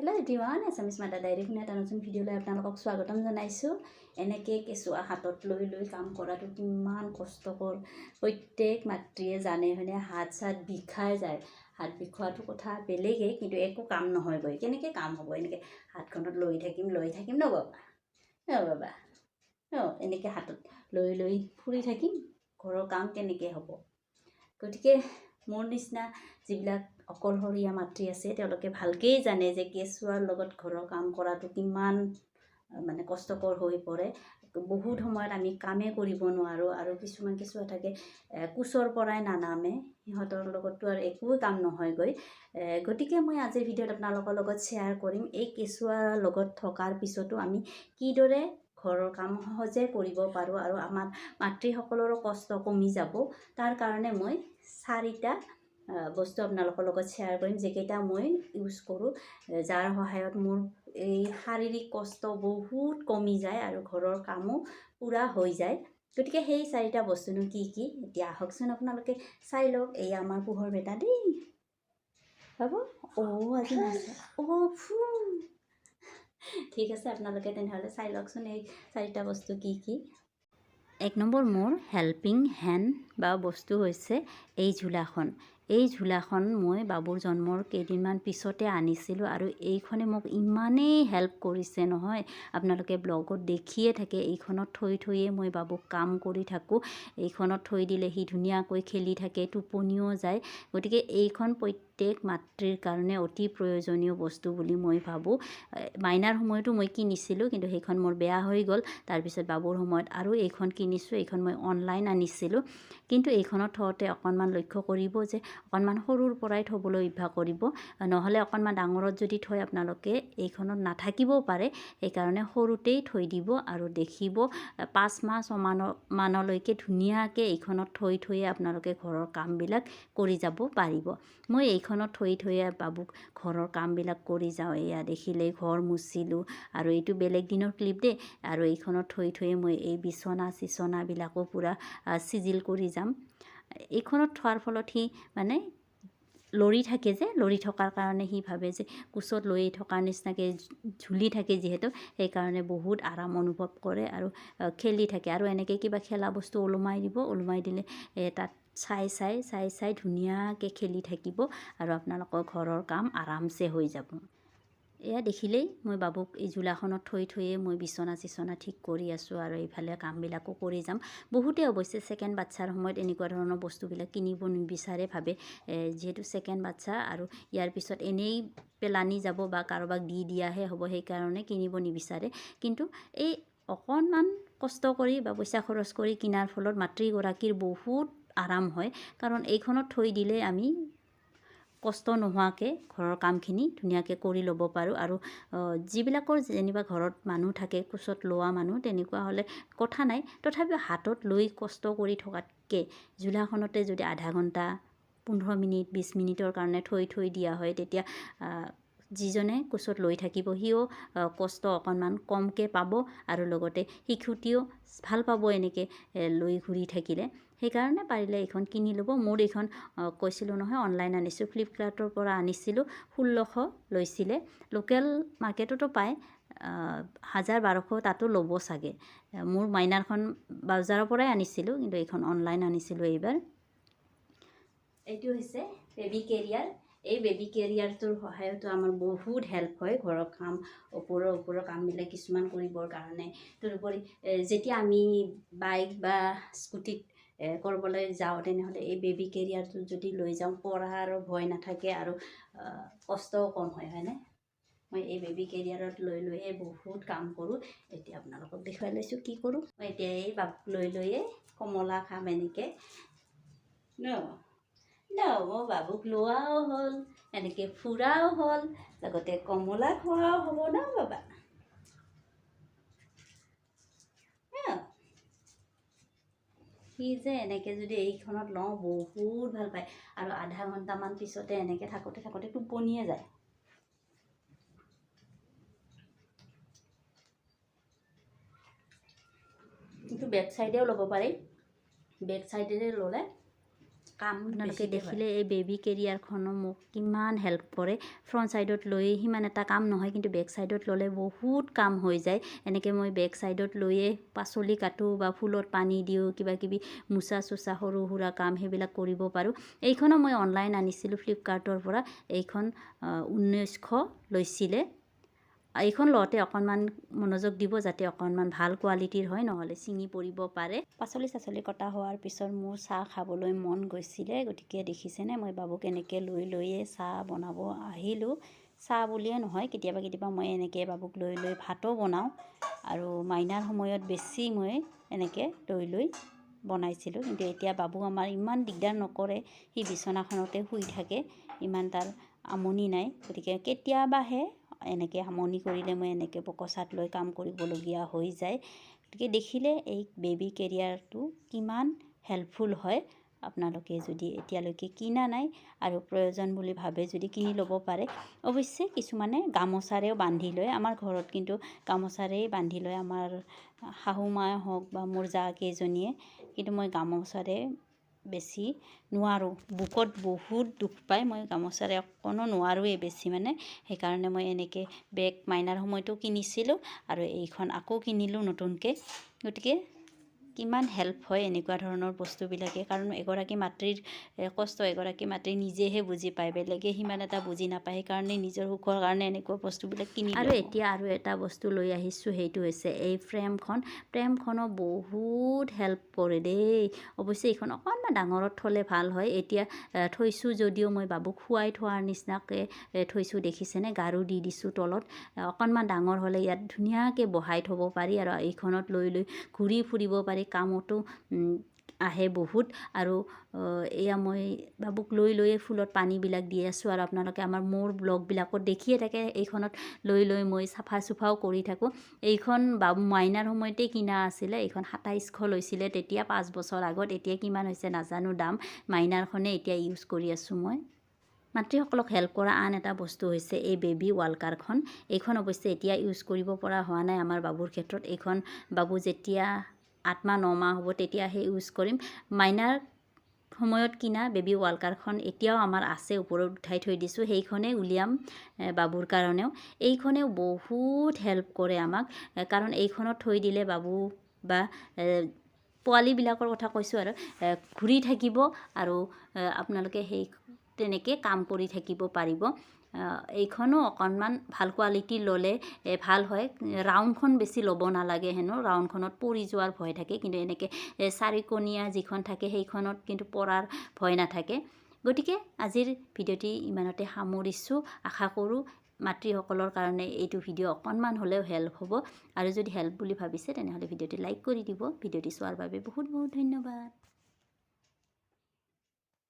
Hello everyone এছামিছ মাতা diary শুনা এটা নতুন ভিডিঅ'লৈ আপোনালোকক স্বাগতম জনাইছোঁ এনেকৈ কেঁচুৱা হাতত লৈ লৈ কাম কৰাটো কিমান কষ্টকৰ প্ৰত্যেক মাতৃয়ে জানে হয়নে হাত চাত বিষাই যায় হাত বিষোৱাটো কথা বেলেগেই কিন্তু একো কাম নহয়গৈ কেনেকৈ কাম হ'ব এনেকৈ হাতখনত লৈ থাকিম লৈ থাকিম ন বাবা ন বাবা ন এনেকৈ হাতত লৈ লৈ ফুৰি থাকিম ঘৰৰ কাম কেনেকৈ হ'ব গতিকে মোৰ নিচিনা যিবিলাক অকলশৰীয়া মাতৃ আছে তেওঁলোকে ভালকেই জানে যে কেঁচুৱাৰ লগত ঘৰৰ কাম কৰাটো কিমান মানে কষ্টকৰ হৈ পৰে। বহুত সময়ত আমি কামেই কৰিব নোৱাৰোঁ আৰু কিছুমান কেঁচুৱা থাকে কোচৰ পৰাই নানামে সিহঁতৰ লগততো আৰু একোৱে কাম নহয়গৈ। গতিকে মই আজিৰ ভিডিঅ'ত আপোনালোকৰ লগত শ্বেয়াৰ কৰিম এই কেঁচুৱাৰ লগত থকাৰ পিছতো আমি কিদৰে ঘৰৰ কাম সহজে কৰিব পাৰোঁ আৰু আমাৰ মাতৃসকলৰো কষ্ট কমি যাব। তাৰ কাৰণে মই চাৰিটা বস্তু আপোনালোকৰ লগত শ্বেয়াৰ কৰিম যিকেইটা মই ইউজ কৰোঁ। যাৰ সহায়ত মোৰ এই শাৰীৰিক কষ্ট বহুত কমি যায় আৰু ঘৰৰ কামো পূৰা হৈ যায়। গতিকে সেই চাৰিটা বস্তুনো কি কি? এতিয়া আহকচোন আপোনালোকে চাই লওক। এই আমাৰ পোহৰ বেটা দেই। হ'ব? অ' আজি নাচে। অ' ঠিক আছে আপোনালোকে তেনেহ'লে চাই লওকচোন এই চাৰিটা বস্তু কি কি। এক নম্বৰ মোৰ হেল্পিং হেণ্ড বা বস্তু হৈছে এই ঝোলাখন। এই ঝোলাখন মই বাবুৰ জন্মৰ কেইদিনমান পিছতে আনিছিলোঁ আৰু এইখনে মোক ইমানেই হেল্প কৰিছে নহয় আপোনালোকে ব্লগত দেখিয়ে থাকে এইখনত থৈ থৈয়ে মই বাবুক কাম কৰি থাকোঁ এইখনত থৈ দিলে সি ধুনীয়াকৈ খেলি থাকে টোপনিও যায় গতিকে এইখন প্ৰত্যেক মাতৃৰ কাৰণে অতি প্ৰয়োজনীয় বস্তু বুলি মই ভাবোঁ। মাইনাৰ সময়তো মই কিনিছিলোঁ কিন্তু সেইখন মোৰ বেয়া হৈ গ'ল তাৰপিছত বাবুৰ সময়ত আৰু এইখন কিনিছোঁ এইখন মই অনলাইন আনিছিলোঁ। কিন্তু এইখনত থওঁতে অকণমান লক্ষ্য কৰিব যে অকণমান সৰুৰ পৰাই থ'বলৈ অভ্যাস কৰিব। নহ'লে অকণমান ডাঙৰত যদি থয় আপোনালোকে এইখনত নাথাকিবও পাৰে। সেইকাৰণে সৰুতেই থৈ দিব আৰু দেখিব। পাঁচ মাহ ছমানৰ মানলৈকে ধুনীয়াকৈ এইখনত থৈ থৈয়ে আপোনালোকে ঘৰৰ কামবিলাক কৰি যাব পাৰিব। মই এইখনত থৈ থৈয়ে বাবুক ঘৰৰ কামবিলাক কৰি যাওঁ। এয়া দেখিলেই ঘৰ মুচিলোঁ আৰু এইটো বেলেগ দিনৰ ক্লিপ দেই। আৰু এইখনত থৈ থৈয়ে মই এই বিচনা চিচনাবিলাকো পূৰা চিজিল কৰি যাম এইখনত থোৱাৰ ফলত সি মানে লৰি থাকে যে লৰি থকাৰ কাৰণে সি ভাবে যে কোচত লৈ থকাৰ নিচিনাকৈ ঝুলি থাকে যিহেতু সেইকাৰণে বহুত আৰাম অনুভৱ কৰে আৰু খেলি থাকে। আৰু এনেকৈ কিবা খেলা বস্তু ওলোমাই দিব ওলোমাই দিলে তাত চাই চাই চাই চাই ধুনীয়াকৈ খেলি থাকিব আৰু আপোনালোকৰ ঘৰৰ কাম আৰামছে হৈ যাব। এয়া দেখিলেই মই বাবুক এই ঝোলাখনত থৈ থৈয়ে মই বিচনা চিচনা ঠিক কৰি আছোঁ আৰু এইফালে কামবিলাকো কৰি যাম। বহুতে অৱশ্যে ছেকেণ্ড বাচ্ছাৰ সময়ত এনেকুৱা ধৰণৰ বস্তুবিলাক কিনিব নিবিচাৰে ভাবে। যিহেতু ছেকেণ্ড বাচ্ছা আৰু ইয়াৰ পিছত এনেই পেলানি যাব বা কাৰোবাক দি দিয়াহে হ'ব সেইকাৰণে কিনিব নিবিচাৰে। কিন্তু এই অকণমান কষ্ট কৰি বা পইচা খৰচ কৰি কিনাৰ ফলত মাতৃগৰাকীৰ বহুত আৰাম হয়। কাৰণ এইখনত থৈ দিলে আমি কষ্ট নোহোৱাকৈ ঘৰৰ কামখিনি ধুনীয়াকৈ কৰি ল'ব পাৰোঁ আৰু যিবিলাকৰ যেনিবা ঘৰত মানুহ থাকে কোচত লোৱা মানুহ তেনেকুৱা হ'লে কথা নাই। তথাপিও হাতত লৈ কষ্ট কৰি থকাতকৈ ঝোলাখনতে যদি আধা ঘণ্টা পোন্ধৰ মিনিট বিছ মিনিটৰ কাৰণে থৈ থৈ দিয়া হয় তেতিয়া যিজনে কোচত লৈ থাকিব সিও কষ্ট অকণমান কমকৈ পাব আৰু লগতে শিশুটিও ভাল পাব এনেকৈ লৈ ঘূৰি থাকিলে। সেইকাৰণে পাৰিলে এইখন কিনি ল'ব। মোৰ এইখন কৈছিলোঁ নহয় অনলাইন আনিছোঁ। ফ্লিপকাৰ্টৰ পৰা আনিছিলোঁ। ষোল্লশ লৈছিলে। লোকেল মাৰ্কেটতো পায় হাজাৰ বাৰশ তাতো ল'ব চাগে। মোৰ মাইনাৰখন বজাৰৰ পৰাই আনিছিলোঁ কিন্তু এইখন অনলাইন আনিছিলোঁ এইবাৰ। এইটো হৈছে বেবী কেৰিয়াৰ এই বেবী কেৰিয়াৰটোৰ সহায়তো আমাৰ বহুত হেল্প হয় ঘৰৰ কাম ওপৰৰ ওপৰৰ কামবিলাক কিছুমান কৰিবৰ কাৰণে। তদুপৰি যেতিয়া আমি বাইক বা স্কুটিত ক'ৰবালৈ যাওঁ তেনেহ'লে এই বেবী কেৰিয়াৰটো যদি লৈ যাওঁ পঢ়াৰো ভয় নাথাকে আৰু কষ্টও কম হয় হয়নে? মই এই বেবী কেৰিয়াৰত লৈ লৈয়ে বহুত কাম কৰোঁ। এতিয়া আপোনালোকক দেখুৱাই লৈছোঁ কি কৰোঁ। মই এতিয়া এই বাবুক লৈ লৈয়ে কমলা খাম এনেকৈ। ন? ন মই বাবুক লোৱাও হ'ল এনেকৈ ফুৰাও হ'ল লগতে কমলা খোৱাও হ'ব ন বাবা? সি যে এনেকৈ যদি এইখনত লওঁ বহুত ভাল পায়। আৰু আধা ঘণ্টামান পিছতে এনেকৈ থাকোঁতে থাকোঁতে টোপনিয়ে যায়। কিন্তু বেক চাইডেও ল'ব পাৰি। বেক চাইডেৰে ল'লে কাম আপোনালোকে। দেখিলে এই বেবী কেৰিয়াৰখনো মোক কিমান হেল্প কৰে। ফ্ৰণ্ট ছাইডত লৈ সিমান এটা কাম নহয় কিন্তু বেক ছাইডত ল'লে বহুত কাম হৈ যায়। এনেকৈ মই বেক ছাইডত লৈয়ে পাচলি কাটোঁ বা ফুলত পানী দিওঁ কিবা কিবি মোচা চোচা সৰু সুৰা কাম সেইবিলাক কৰিব পাৰোঁ। এইখনো মই অনলাইন আনিছিলোঁ ফ্লিপকাৰ্টৰ পৰা। এইখন ঊনৈছশ লৈছিলে। এইখন লওঁতে অকণমান মনোযোগ দিব যাতে অকণমান ভাল কোৱালিটিৰ হয় নহ'লে ছিঙি পৰিব পাৰে। পাচলি চাচলি কটা হোৱাৰ পিছত মোৰ চাহ খাবলৈ মন গৈছিলে গতিকে দেখিছেনে মই বাবুক এনেকৈ লৈ লৈয়ে চাহ বনাব আহিলোঁ। চাহ বুলিয়ে নহয় কেতিয়াবা কেতিয়াবা মই এনেকৈ বাবুক লৈ লৈ ভাতো বনাওঁ আৰু মাইনাৰ সময়ত বেছি মই এনেকৈ লৈ লৈ বনাইছিলোঁ। কিন্তু এতিয়া বাবু আমাৰ ইমান দিগদাৰ নকৰে সি বিচনাখনতে শুই থাকে ইমান তাৰ আমনি নাই। গতিকে কেতিয়াবাহে এনেকৈ আমনি কৰিলে মই এনেকৈ বকচাত লৈ কাম কৰিবলগীয়া হৈ যায়। গতিকে দেখিলে এই বেবী কেৰিয়াৰটো কিমান হেল্পফুল হয়। আপোনালোকে যদি এতিয়ালৈকে কিনা নাই আৰু প্ৰয়োজন বুলি ভাবে যদি কিনি ল'ব পাৰে অৱশ্যে কিছুমানে গামোচাৰেও বান্ধি লয়। আমাৰ ঘৰত কিন্তু গামোচাৰেই বান্ধি লয়। আমাৰ শাহু মায়ে হওক বা মোৰ জা কেইজনীয়ে। কিন্তু মই গামোচাৰে বেছি নোৱাৰোঁ। বুকত বহুত দুখ পায় মই গামোচাৰে অকণো নোৱাৰোৱেই বেছি মানে। সেইকাৰণে মই এনেকৈ বেগ মাইনাৰ সময়তো কিনিছিলোঁ আৰু এইখন আকৌ কিনিলোঁ নতুনকৈ। গতিকে কিমান হেল্প হয় এনেকুৱা ধৰণৰ বস্তুবিলাকে। কাৰণ এগৰাকী মাতৃৰ কষ্ট এগৰাকী মাতৃ নিজেহে বুজি পায়। বেলেগে সিমান এটা বুজি নাপায় সেইকাৰণে নিজৰ সুখৰ কাৰণে এনেকুৱা বস্তুবিলাক কিনি আৰু এতিয়া আৰু এটা বস্তু লৈ আহিছোঁ সেইটো হৈছে এই ফ্ৰেমখন ফ্ৰেমখনো বহুত হেল্প কৰে দেই। অৱশ্যে এইখন অকণমান ডাঙৰত থ'লে ভাল হয়। এতিয়া থৈছোঁ যদিও মই বাবুক শুৱাই থোৱাৰ নিচিনাকৈ থৈছোঁ দেখিছেনে? গাৰু দি দিছোঁ তলত। অকণমান ডাঙৰ হ'লে ইয়াত ধুনীয়াকৈ বহাই থ'ব পাৰি আৰু এইখনত লৈ লৈ ঘূৰি ফুৰিব পাৰি। কামতো আহে বহুত। আৰু এয়া মই বাবুক লৈ লৈয়ে ফুলত পানীবিলাক দি আছোঁ আৰু আপোনালোকে আমাৰ মোৰ ব্লগবিলাকত দেখিয়ে থাকে। এইখনত লৈ লৈ মই চাফা চুফাও কৰি থাকোঁ। এইখন বাবু মাইনাৰ সময়তেই কিনা আছিলে। এইখন সাতাইছশ লৈছিলে। তেতিয়া পাঁচ বছৰ আগত। এতিয়া কিমান হৈছে নাজানো দাম। মাইনাৰখনে এতিয়া ইউজ কৰি আছোঁ মই। মাতৃসকলক হেল্প কৰা আন এটা বস্তু হৈছে এই বেবী ৱালকাৰখন এইখন অৱশ্যে এতিয়া ইউজ কৰিব পৰা হোৱা নাই আমাৰ বাবুৰ ক্ষেত্ৰত। এইখন বাবু যেতিয়া আঠ মাহ ন মাহ হ'ব তেতিয়াহে ইউজ কৰিম। মাইনাৰ সময়ত কিনা বেবী ৱালকাৰখন এতিয়াও আমাৰ আছে, ওপৰত উঠাই থৈ দিছোঁ। সেইখনেই উলিয়াম বাবুৰ কাৰণেও। এইখনেও বহুত হেল্প কৰে আমাক কাৰণ এইখনত থৈ দিলে বাবু বা পোৱালিবিলাকৰ কথা কৈছোঁ আৰু ঘূৰি থাকিব আৰু আপোনালোকে সেই তেনেকৈ কাম কৰি থাকিব পাৰিব। এইখনো অকণমান ভাল কোৱালিটি ল'লে ভাল হয়। ৰাউণ্ডখন বেছি ল'ব নালাগে হেনো ৰাউণ্ডখনত পৰি যোৱাৰ ভয় থাকে। কিন্তু এনেকৈ চাৰিকণীয়া যিখন থাকে সেইখনত কিন্তু পৰাৰ ভয় নাথাকে। গতিকে আজিৰ ভিডিঅ'টি ইমানতে সামৰিছোঁ। আশা কৰোঁ মাতৃসকলৰ কাৰণে এইটো ভিডিঅ' অকণমান হ'লেও হেল্প হ'ব। আৰু যদি হেল্প বুলি ভাবিছে তেনেহ'লে ভিডিঅ'টি লাইক কৰি দিব। ভিডিঅ'টি চোৱাৰ বাবে বহুত বহুত ধন্যবাদ।